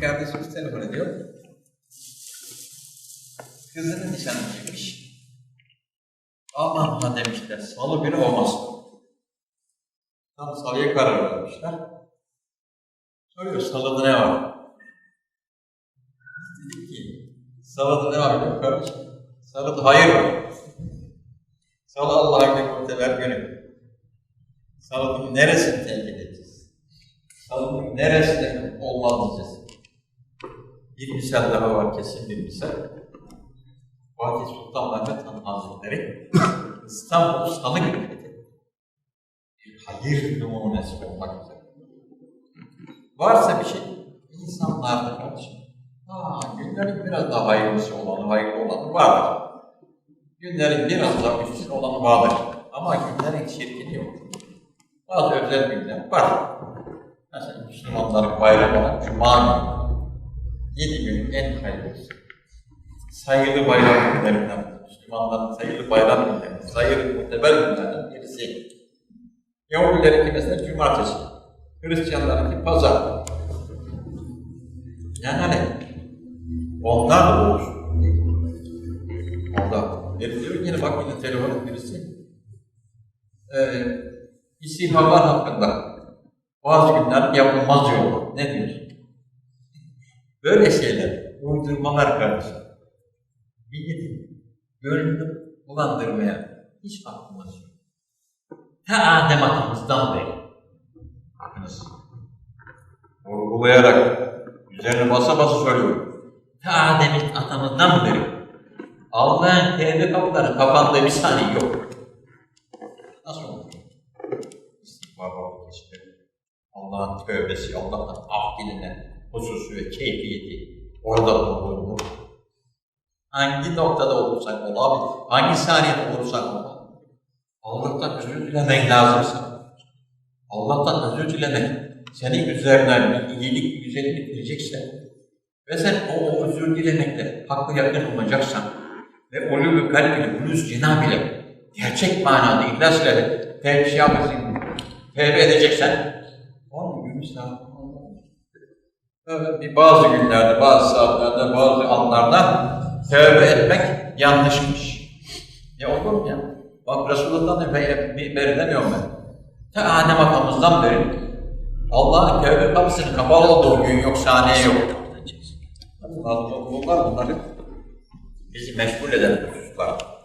Kardeşimiz telefon ediyor. Kızının nişanı çıkmış. Aman ha demişler, salı günü olmaz. Tam salıya karar vermişler. Soruyor, salıda ne var? Dedik ki, salıda ne var musun kardeşim? Salıda hayır var. Salı Allah'a gökteler günü. Salıdın neresini tenkit edeceğiz? Salıdın neresinde olmaz diyeceğiz. Bir misal daha var kesin bir misal. Fatih Sultan Mehmet Han Hazretleri İstanbul Salı günü. Bir hayır numunesi olmak üzere. Varsa bir şey, insanlarda kardeşim. Aa, günlerin biraz daha hayırlısı olanı, hayırlı olanı vardır. Günlerin biraz daha üstün olanı vardır. Ama günlerin çirkini yok. Bazı özel günler var. Mesela Müslümanların bayramı olan Cuma günü. Yedi günün en hayırlısı. Sayılı bayram günlerinden, Müslümanların sayılı bayram günlerinden, sayılı muteber günlerden birisi. Yahudilerinki mesela cumartesi, Hristiyanlarınki pazar. Yani hani onlar da olur. Orada. Bir diyor yine bak yine telefon birisi. Ee, istifalar hakkında bazı günler yapılmaz diyorlar. Ne diyorsun? Böyle şeyler, uydurmalar kardeşim. Milletin gönlünü bulandırmaya hiç aklımız yok. Ta Adem atamızdan beri. Bakınız. Vurgulayarak, üzerine basa basa söylüyorum. Ta Adem'in atamızdan beri Allah'ın tevbe kapıları kapandığı bir saniye yok. Nasıl olur? Babı keşfet. Allah'ın tövbesi, Allah'tan af dilenen hususu ve keyfiyeti orada bulunur. Hangi noktada olursak olabilir, hangi saniyede olursak olalım. Allah'tan özür dilemek lazımsa, Allah'tan özür dilemek senin üzerinden bir iyilik, güzellik getirecekse ve sen o özür dilemekle hakkı yakın olacaksan ve ölü bir kalbiyle, ulus cenab ile gerçek manada ihlas ile tevbe edeceksen onun günü saat Bir bazı günlerde, bazı saatlerde, bazı anlarda tövbe etmek yanlışmış. Ya olur mu ya? Bak Resulullah'tan beri, demiyorum ben. Ta Adem atamızdan beri Allah'ın tövbe kapısının kapalı olduğu gün yok, saniye yok. Bunlar bunları bizi meşgul eden hususlar.